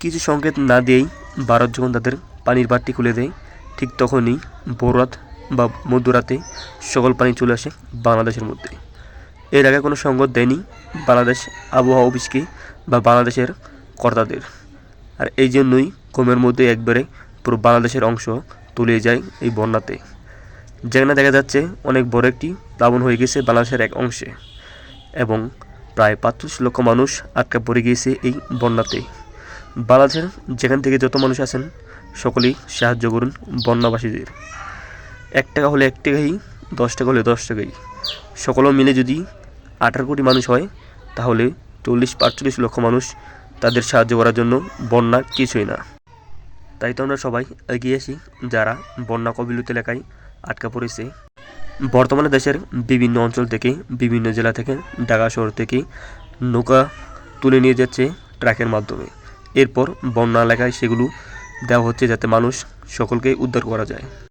কিছু সংকেত না দিয়েই ভারত যখন তাদের পানির বাড়তি খুলে দেয়, ঠিক তখনই ভোররাত বা মধ্যরাতে সকল পানি চলে আসে বাংলাদেশের মধ্যে। এর আগে কোনো সংবাদ দেয়নি বাংলাদেশ আবহাওয়া অফিসকে বা বাংলাদেশের কর্তাদের। আর এই জন্যই কমের মধ্যে একবারে পুরো বাংলাদেশের অংশ তুলে যায় এই বন্যাতে। যেখানে দেখা যাচ্ছে অনেক বড় একটি প্লাবন হয়ে গেছে বাংলাদেশের এক অংশে এবং প্রায় পাঁচচল্লিশ লক্ষ মানুষ আটকা পড়ে গিয়েছে এই বন্যাতে। বাংলাদেশের যেখান থেকে যত মানুষ আছেন, সকলেই সাহায্য করুন বন্যাবাসীদের। এক টাকা হলে এক টাকাই, দশ টাকা হলে দশ টাকাই। সকলে মিলে যদি আঠারো কোটি মানুষ হয়, তাহলে চল্লিশ পাঁচচল্লিশ লক্ষ মানুষ তাদের সাহায্য করার জন্য বন্যা কিছুই না। তাই তো আমরা সবাই এগিয়ে আসি, যারা বন্যা কবিলিত এলাকায় আটকা পড়েছে। বর্তমানে দেশের বিভিন্ন অঞ্চল থেকে, বিভিন্ন জেলা থেকে, ঢাকা শহর থেকে নৌকা তুলে নিয়ে যাচ্ছে ট্রাকের মাধ্যমে। এরপর বন্যা এলাকায় সেগুলো দেওয়া হচ্ছে যাতে মানুষ সকলকে উদ্ধার করা যায়।